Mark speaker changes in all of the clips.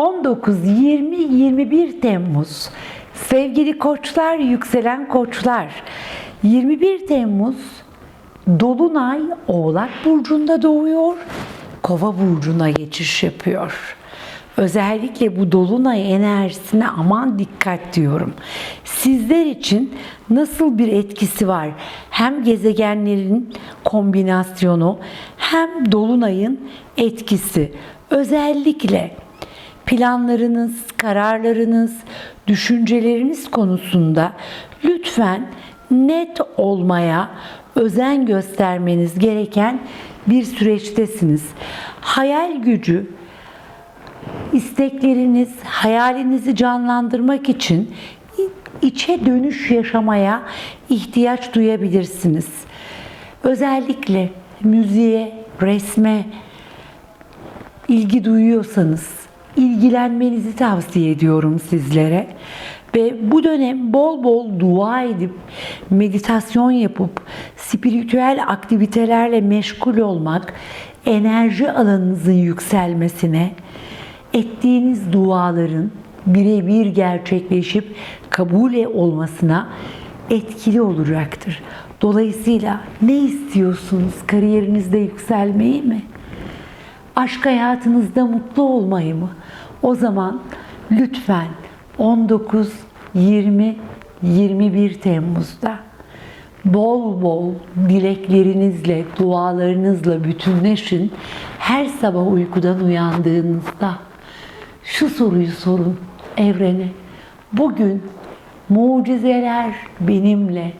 Speaker 1: 19, 20, 21 Temmuz. Sevgili koçlar, yükselen koçlar. 21 Temmuz Dolunay Oğlak Burcu'nda doğuyor. Kova Burcu'na geçiş yapıyor. Özellikle bu dolunay enerjisine aman dikkat diyorum. Sizler için nasıl bir etkisi var? Hem gezegenlerin kombinasyonu hem dolunayın etkisi. Özellikle planlarınız, kararlarınız, düşünceleriniz konusunda lütfen net olmaya özen göstermeniz gereken bir süreçtesiniz. Hayal gücü, istekleriniz, hayalinizi canlandırmak için içe dönüş yaşamaya ihtiyaç duyabilirsiniz. Özellikle müziğe, resme ilgi duyuyorsanız ilgilenmenizi tavsiye ediyorum sizlere. Ve bu dönem bol bol dua edip, meditasyon yapıp, spiritüel aktivitelerle meşgul olmak, enerji alanınızın yükselmesine, ettiğiniz duaların birebir gerçekleşip kabul olmasına etkili olacaktır. Dolayısıyla ne istiyorsunuz? Kariyerinizde yükselmeyi mi? Aşk hayatınızda mutlu olmayı mı? O zaman lütfen 19, 20, 21 Temmuz'da bol bol dileklerinizle, dualarınızla bütünleşin. Her sabah uykudan uyandığınızda şu soruyu sorun evrene. Bugün mucizeler benimle.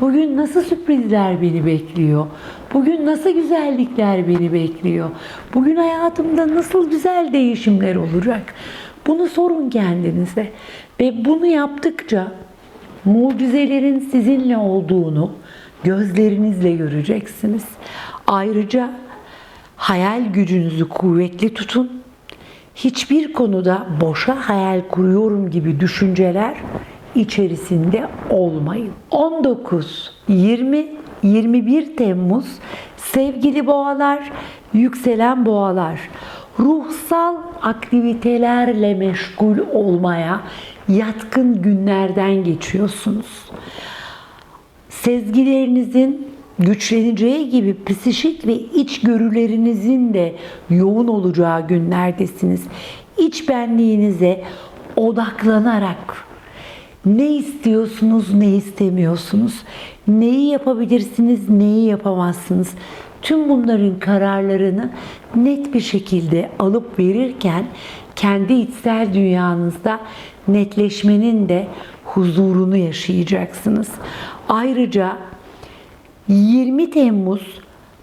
Speaker 1: Bugün nasıl sürprizler beni bekliyor? Bugün nasıl güzellikler beni bekliyor? Bugün hayatımda nasıl güzel değişimler olacak? Bunu sorun kendinize. Ve bunu yaptıkça mucizelerin sizinle olduğunu gözlerinizle göreceksiniz. Ayrıca hayal gücünüzü kuvvetli tutun. Hiçbir konuda boşa hayal kuruyorum gibi düşünceler içerisinde olmayın. 19, 20, 21 Temmuz sevgili boğalar, yükselen boğalar ruhsal aktivitelerle meşgul olmaya yatkın günlerden geçiyorsunuz. Sezgilerinizin güçleneceği gibi psişik ve içgörülerinizin de yoğun olacağı günlerdesiniz. İç benliğinize odaklanarak ne istiyorsunuz, ne istemiyorsunuz, neyi yapabilirsiniz, neyi yapamazsınız. Tüm bunların kararlarını net bir şekilde alıp verirken kendi içsel dünyanızda netleşmenin de huzurunu yaşayacaksınız. Ayrıca 20 Temmuz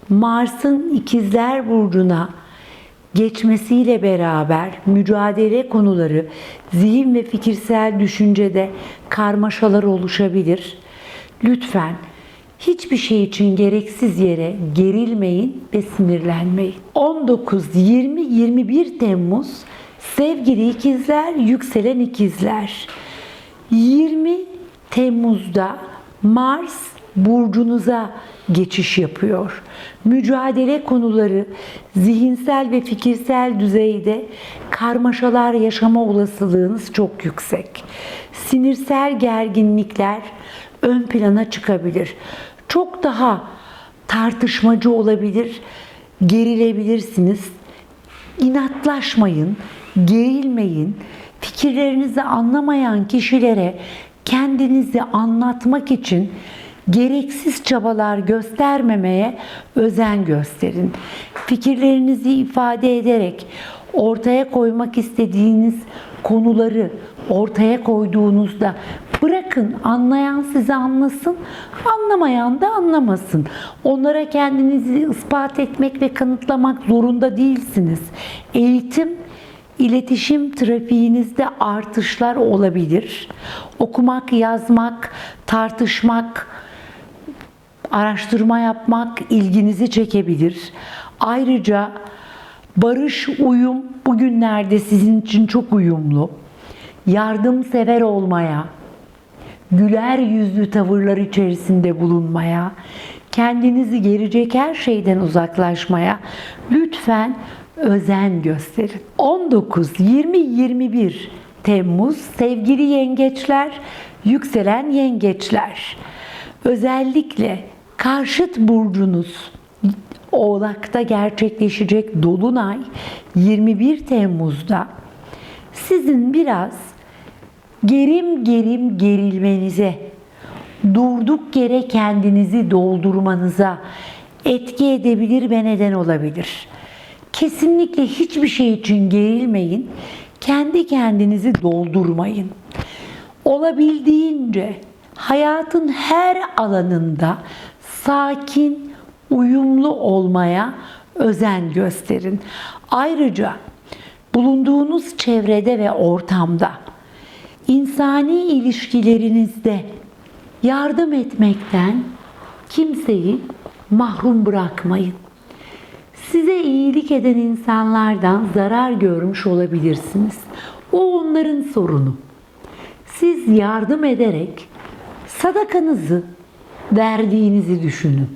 Speaker 1: Mars'ın İkizler Burcu'na geçmesiyle beraber mücadele konuları, zihin ve fikirsel düşüncede karmaşalar oluşabilir. Lütfen hiçbir şey için gereksiz yere gerilmeyin ve sinirlenmeyin. 19, 20, 21 Temmuz sevgili ikizler, yükselen ikizler. 20 Temmuz'da Mars burcunuza geçiş yapıyor. Mücadele konuları zihinsel ve fikirsel düzeyde karmaşalar yaşama olasılığınız çok yüksek. Sinirsel gerginlikler ön plana çıkabilir. Çok daha tartışmacı olabilir, gerilebilirsiniz. İnatlaşmayın, gerilmeyin. Fikirlerinizi anlamayan kişilere kendinizi anlatmak için gereksiz çabalar göstermemeye özen gösterin. Fikirlerinizi ifade ederek ortaya koymak istediğiniz konuları ortaya koyduğunuzda bırakın anlayan sizi anlasın, anlamayan da anlamasın. Onlara kendinizi ispat etmek ve kanıtlamak zorunda değilsiniz. Eğitim İletişim trafiğinizde artışlar olabilir. Okumak, yazmak, tartışmak, araştırma yapmak ilginizi çekebilir. Ayrıca barış, uyum bugünlerde sizin için çok uyumlu. Yardımsever olmaya, güler yüzlü tavırlar içerisinde bulunmaya, kendinizi gerecek her şeyden uzaklaşmaya lütfen özen gösterin. 19, 20, 21 Temmuz sevgili yengeçler, yükselen yengeçler. Özellikle karşıt burcunuz Oğlak'ta gerçekleşecek dolunay 21 Temmuz'da sizin biraz gerim gerim gerilmenize, durduk yere kendinizi doldurmanıza etki edebilir ve neden olabilir. Kesinlikle hiçbir şey için gerilmeyin. Kendi kendinizi doldurmayın. Olabildiğince hayatın her alanında sakin, uyumlu olmaya özen gösterin. Ayrıca bulunduğunuz çevrede ve ortamda insani ilişkilerinizde yardım etmekten kimseyi mahrum bırakmayın. Size iyilik eden insanlardan zarar görmüş olabilirsiniz. O onların sorunu. Siz yardım ederek sadakanızı verdiğinizi düşünün.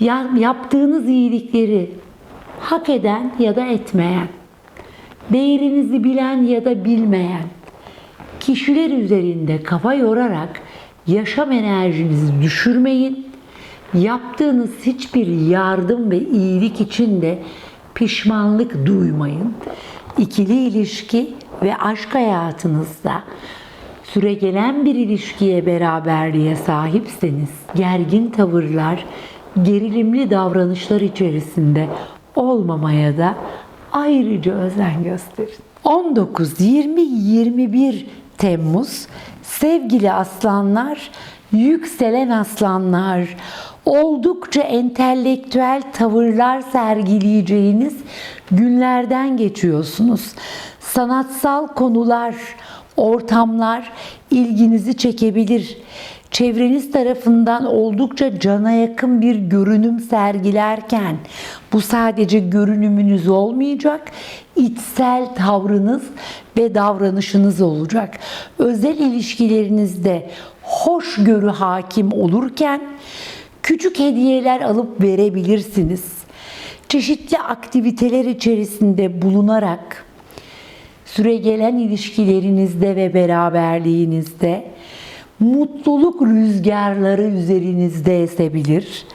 Speaker 1: Ya- Yaptığınız iyilikleri hak eden ya da etmeyen, değerinizi bilen ya da bilmeyen kişiler üzerinde kafa yorarak yaşam enerjinizi düşürmeyin. Yaptığınız hiçbir yardım ve iyilik için de pişmanlık duymayın. İkili ilişki ve aşk hayatınızda süregelen bir ilişkiye beraberliğe sahipseniz gergin tavırlar, gerilimli davranışlar içerisinde olmamaya da ayrıca özen gösterin. 19, 20, 21 Temmuz sevgili aslanlar, yükselen aslanlar, oldukça entelektüel tavırlar sergileyeceğiniz günlerden geçiyorsunuz. Sanatsal konular, ortamlar ilginizi çekebilir. Çevreniz tarafından oldukça cana yakın bir görünüm sergilerken bu sadece görünümünüz olmayacak, içsel tavrınız ve davranışınız olacak. Özel ilişkilerinizde hoşgörü hakim olurken küçük hediyeler alıp verebilirsiniz. Çeşitli aktiviteler içerisinde bulunarak süregelen ilişkilerinizde ve beraberliğinizde mutluluk rüzgarları üzerinizde esebilir.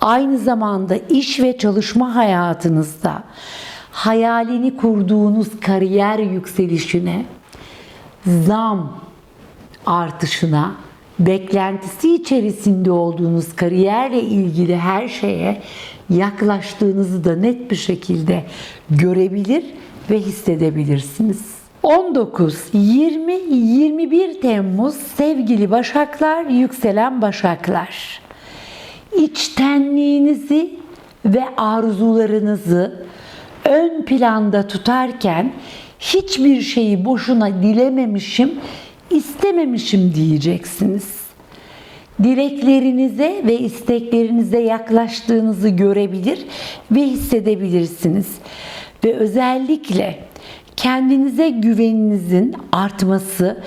Speaker 1: Aynı zamanda iş ve çalışma hayatınızda hayalini kurduğunuz kariyer yükselişine, zam artışına, beklentisi içerisinde olduğunuz kariyerle ilgili her şeye yaklaştığınızı da net bir şekilde görebilir ve hissedebilirsiniz. 19, 20, 21 Temmuz sevgili Başaklar, yükselen Başaklar. İçtenliğinizi ve arzularınızı ön planda tutarken hiçbir şeyi boşuna dilememişim, istememişim diyeceksiniz dileklerinize ve isteklerinize yaklaştığınızı görebilir ve hissedebilirsiniz. Ve özellikle kendinize güveninizin artması,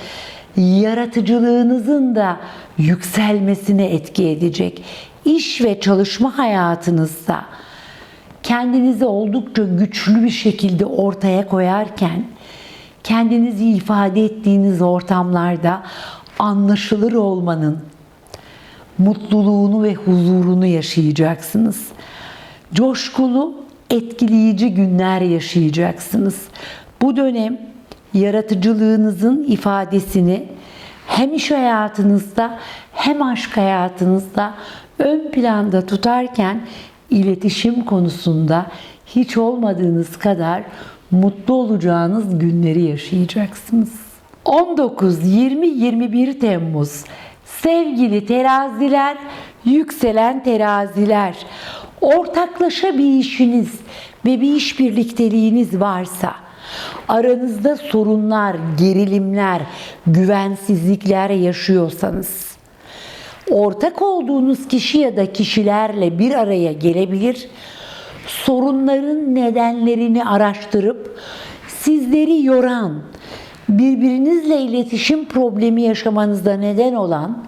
Speaker 1: yaratıcılığınızın da yükselmesine etki edecek. İş ve çalışma hayatınızda kendinizi oldukça güçlü bir şekilde ortaya koyarken kendinizi ifade ettiğiniz ortamlarda anlaşılır olmanın mutluluğunu ve huzurunu yaşayacaksınız. Coşkulu, etkileyici günler yaşayacaksınız. Bu dönem yaratıcılığınızın ifadesini hem iş hayatınızda hem aşk hayatınızda ön planda tutarken iletişim konusunda hiç olmadığınız kadar mutlu olacağınız günleri yaşayacaksınız. 19, 20, 21 Temmuz Sevgili teraziler, yükselen teraziler, ortaklaşa bir işiniz ve bir iş birlikteliğiniz varsa, aranızda sorunlar, gerilimler, güvensizlikler yaşıyorsanız, ortak olduğunuz kişi ya da kişilerle bir araya gelebilir, sorunların nedenlerini araştırıp sizleri yoran, birbirinizle iletişim problemi yaşamanızda neden olan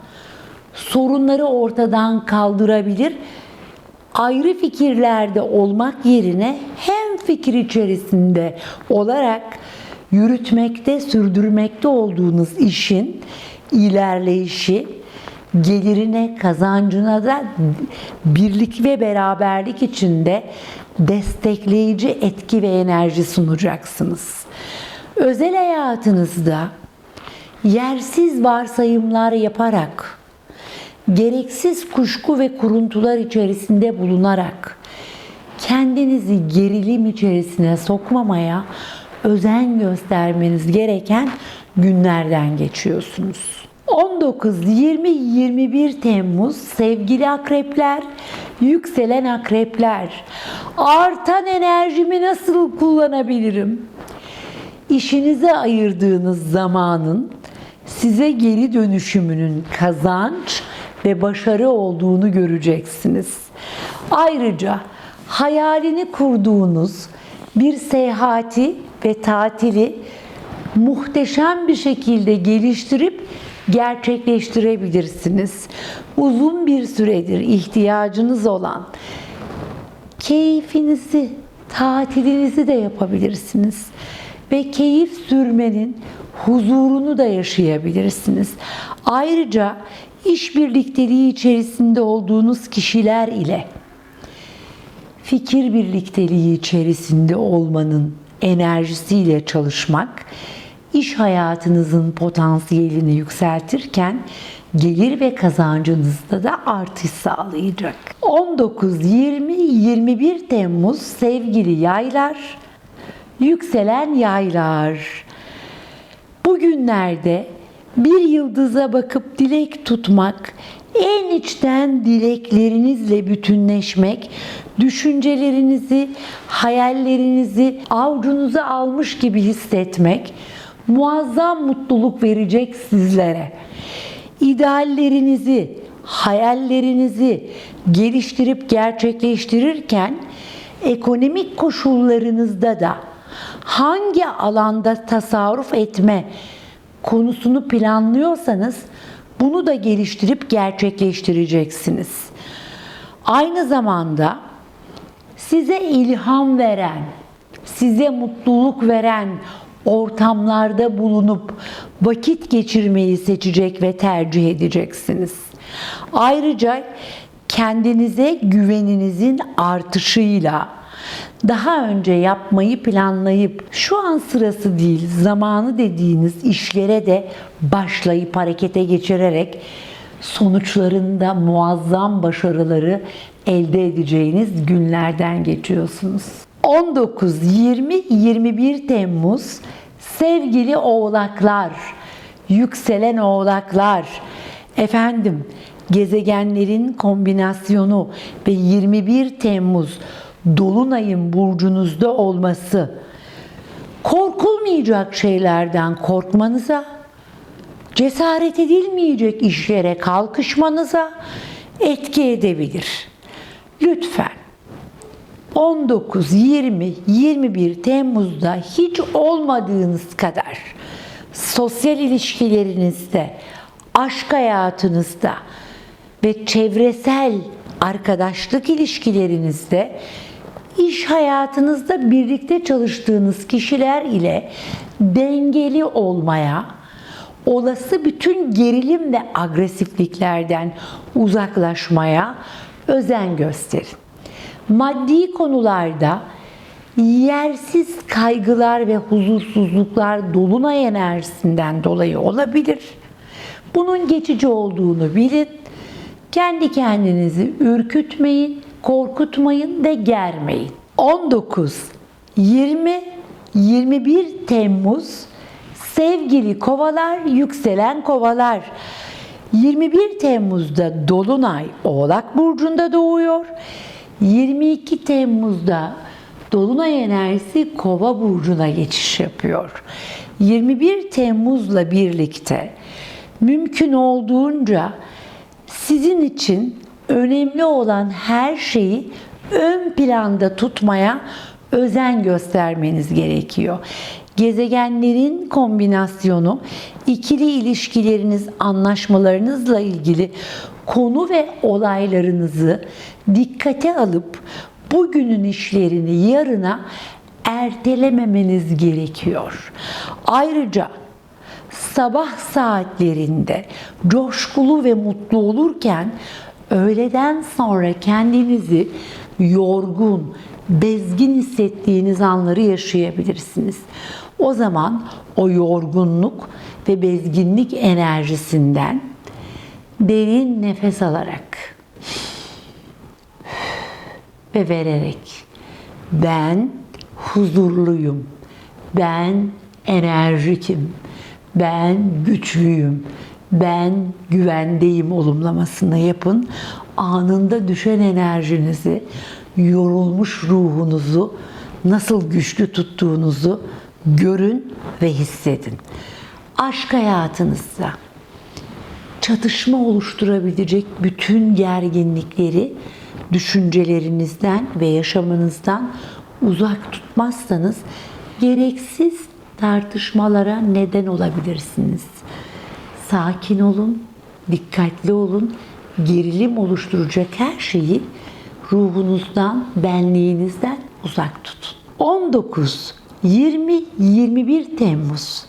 Speaker 1: sorunları ortadan kaldırabilir, ayrı fikirlerde olmak yerine hem fikir içerisinde olarak yürütmekte, sürdürmekte olduğunuz işin ilerleyişi gelirine, kazancına da birlik ve beraberlik içinde destekleyici etki ve enerji sunacaksınız. Özel hayatınızda yersiz varsayımlar yaparak, gereksiz kuşku ve kuruntular içerisinde bulunarak kendinizi gerilim içerisine sokmamaya özen göstermeniz gereken günlerden geçiyorsunuz. 19, 20, 21 Temmuz sevgili akrepler, yükselen akrepler. Artan enerjimi nasıl kullanabilirim? İşinize ayırdığınız zamanın size geri dönüşümünün kazanç ve başarı olduğunu göreceksiniz. Ayrıca hayalini kurduğunuz bir seyahati ve tatili muhteşem bir şekilde geliştirip gerçekleştirebilirsiniz. Uzun bir süredir ihtiyacınız olan keyfinizi, tatilinizi de yapabilirsiniz. Ve keyif sürmenin huzurunu da yaşayabilirsiniz. Ayrıca iş birlikteliği içerisinde olduğunuz kişiler ile fikir birlikteliği içerisinde olmanın enerjisiyle çalışmak iş hayatınızın potansiyelini yükseltirken gelir ve kazancınızda da artış sağlayacak. 19, 20, 21 Temmuz sevgili yaylar, yükselen yaylar. Bugünlerde bir yıldıza bakıp dilek tutmak, en içten dileklerinizle bütünleşmek, düşüncelerinizi, hayallerinizi avucunuza almış gibi hissetmek muazzam mutluluk verecek sizlere. İdeallerinizi, hayallerinizi geliştirip gerçekleştirirken ekonomik koşullarınızda da hangi alanda tasarruf etme konusunu planlıyorsanız bunu da geliştirip gerçekleştireceksiniz. Aynı zamanda size ilham veren, size mutluluk veren ortamlarda bulunup vakit geçirmeyi seçecek ve tercih edeceksiniz. Ayrıca kendinize güveninizin artışıyla daha önce yapmayı planlayıp şu an sırası değil zamanı dediğiniz işlere de başlayıp harekete geçirerek sonuçlarında muazzam başarıları elde edeceğiniz günlerden geçiyorsunuz. 19, 20, 21 Temmuz sevgili oğlaklar, yükselen oğlaklar, efendim gezegenlerin kombinasyonu ve 21 Temmuz dolunayın burcunuzda olması korkulmayacak şeylerden korkmanıza, cesaret edilmeyecek işlere kalkışmanıza etki edebilir. Lütfen 19, 20, 21 Temmuz'da hiç olmadığınız kadar sosyal ilişkilerinizde, aşk hayatınızda ve çevresel arkadaşlık ilişkilerinizde iş hayatınızda birlikte çalıştığınız kişiler ile dengeli olmaya, olası bütün gerilim ve agresifliklerden uzaklaşmaya özen gösterin. Maddi konularda yersiz kaygılar ve huzursuzluklar dolunay enerjisinden dolayı olabilir. Bunun geçici olduğunu bilin. Kendi kendinizi ürkütmeyin, korkutmayın ve germeyin. 19, 20, 21 Temmuz sevgili kovalar, yükselen kovalar. 21 Temmuz'da Dolunay Oğlak Burcu'nda doğuyor. 22 Temmuz'da Dolunay enerjisi Kova burcuna geçiş yapıyor. 21 Temmuz'la birlikte mümkün olduğunca sizin için önemli olan her şeyi ön planda tutmaya özen göstermeniz gerekiyor. gezegenlerin kombinasyonu, ikili ilişkileriniz, anlaşmalarınızla ilgili konu ve olaylarınızı dikkate alıp bugünün işlerini yarına ertelememeniz gerekiyor. Ayrıca sabah saatlerinde coşkulu ve mutlu olurken öğleden sonra kendinizi yorgun, bezgin hissettiğiniz anları yaşayabilirsiniz. O zaman o yorgunluk ve bezginlik enerjisinden derin nefes alarak ve vererek ben huzurluyum. Ben enerjikim. Ben güçlüyüm. Ben güvendeyim olumlamasını yapın. Anında düşen enerjinizi, yorulmuş ruhunuzu nasıl güçlü tuttuğunuzu görün ve hissedin. Aşk hayatınızda çatışma oluşturabilecek bütün gerginlikleri düşüncelerinizden ve yaşamınızdan uzak tutmazsanız gereksiz tartışmalara neden olabilirsiniz. Sakin olun, dikkatli olun. Gerilim oluşturacak her şeyi ruhunuzdan, benliğinizden uzak tutun. 19, 20, 21 Temmuz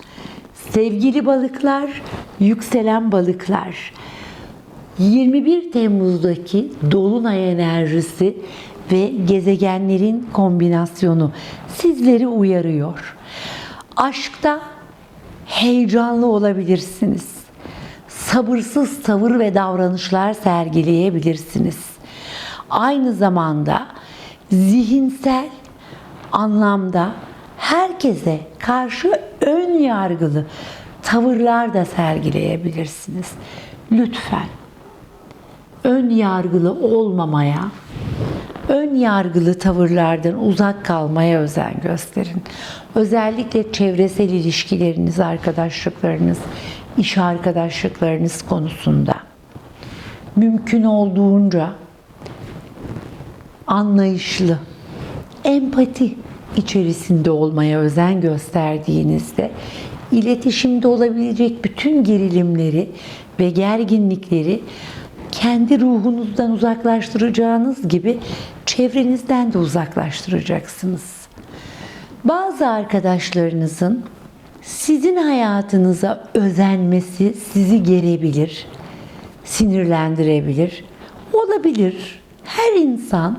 Speaker 1: Sevgili balıklar, yükselen balıklar. 21 Temmuz'daki dolunay enerjisi ve gezegenlerin kombinasyonu sizleri uyarıyor. Aşkta heyecanlı olabilirsiniz. Sabırsız tavır ve davranışlar sergileyebilirsiniz. Aynı zamanda zihinsel anlamda herkese karşı ön yargılı tavırlar da sergileyebilirsiniz. Lütfen ön yargılı olmamaya, ön yargılı tavırlardan uzak kalmaya özen gösterin. Özellikle çevresel ilişkileriniz, arkadaşlıklarınız, iş arkadaşlıklarınız konusunda mümkün olduğunca anlayışlı, empati içerisinde olmaya özen gösterdiğinizde iletişimde olabilecek bütün gerilimleri ve gerginlikleri kendi ruhunuzdan uzaklaştıracağınız gibi çevrenizden de uzaklaştıracaksınız. Bazı arkadaşlarınızın sizin hayatınıza özenmesi sizi gerebilir, sinirlendirebilir. Olabilir. Her insan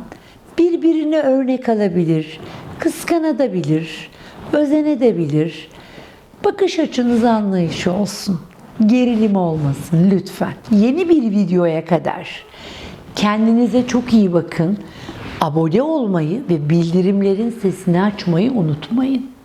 Speaker 1: birbirine örnek alabilir, kıskanabilir, özenebilir. Bakış açınız anlayışı olsun. Gerilim olmasın lütfen. Yeni bir videoya kadar kendinize çok iyi bakın. Abone olmayı ve bildirimlerin sesini açmayı unutmayın.